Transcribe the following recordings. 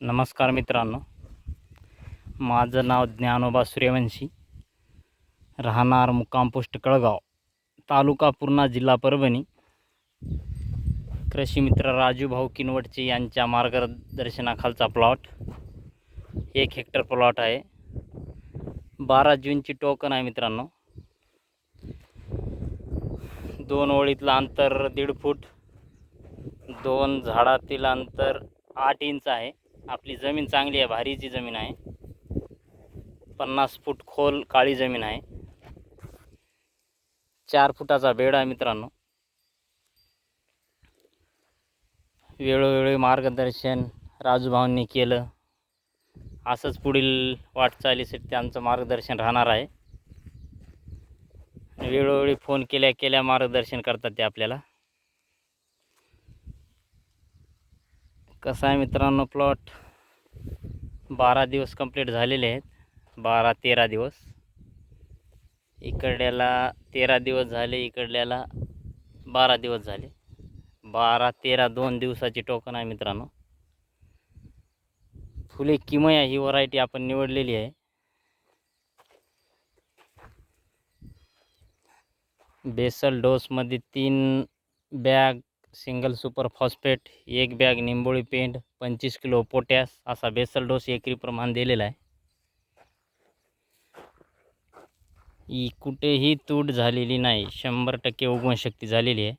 नमस्कार मित्रांनो. माझं नाव ज्ञानोबा सूर्यवंशी. राहणार मुक्काम पोस्ट कळगाव तालुका पूर्णा जिल्हा परभणी. कृषी मित्र राजू भाऊ किनवटचे यांच्या मार्गदर्शनाखालचा प्लॉट एक हेक्टर प्लॉट आहे. बारा जूनची टोकन आहे मित्रांनो. दोन ओळीतलं अंतर दीड फूट दोन झाडातील अंतर आठ इंच आहे. आपली जमीन चांगली आहे भारीची जमीन आहे. पन्नास फूट खोल काळी जमीन आहे. चार फुटाचा बेड आहे मित्रांनो. वेळोवेळी मार्गदर्शन राजूभाऊंनी केलं. असंच पुढील वाटचालीसाठी त्यांचं मार्गदर्शन राहणार आहे. वेळोवेळी फोन केल्या केल्या मार्गदर्शन करतात ते आपल्याला. कसं आहे मित्रांनो प्लॉट बारा दिवस कंप्लीट झालेले आहेत. बारा तेरा दिवस. इकडल्याला तेरा दिवस झाले इकडल्याला बारा दिवस झाले. बारा तेरा दोन दिवसाची टोकन आहे मित्रांनो. फुले किमया ही व्हरायटी आपण निवडलेली आहे. बेसल डोसमध्ये तीन बॅग सिंगल सुपर फॉस्फेट एक बॅग निंबोळी पेंट पंचवीस किलो पोटॅस असा बेसल डोस एकरी प्रमाण दिलेला आहे. ही कुठेही तूट झालेली नाही शंभर टक्के उगवण शक्ती झालेली आहे.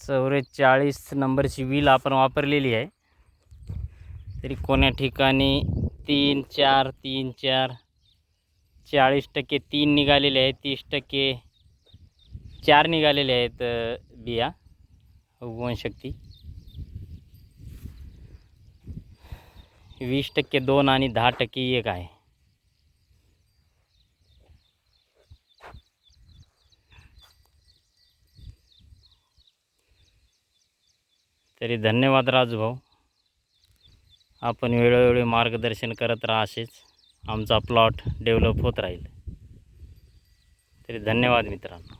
चौवेचाळीस नंबरची व्हील आपण वापरलेली आहे. तरी कोण्या ठिकाणी तीन चार तीन चार चाळीस टक्के तीन निघालेले आहेत तीस टक्के चार निघालेले आहेत बिया. उगवणशक्ती वीस टक्के दोन आणि दहा टक्के एक आहे. तरी धन्यवाद राजू भाऊ आपण वेळोवेळी मार्गदर्शन करत राहा असेच. आमचा प्लॉट डेव्हलप होत राहील. तरी धन्यवाद मित्रांनो.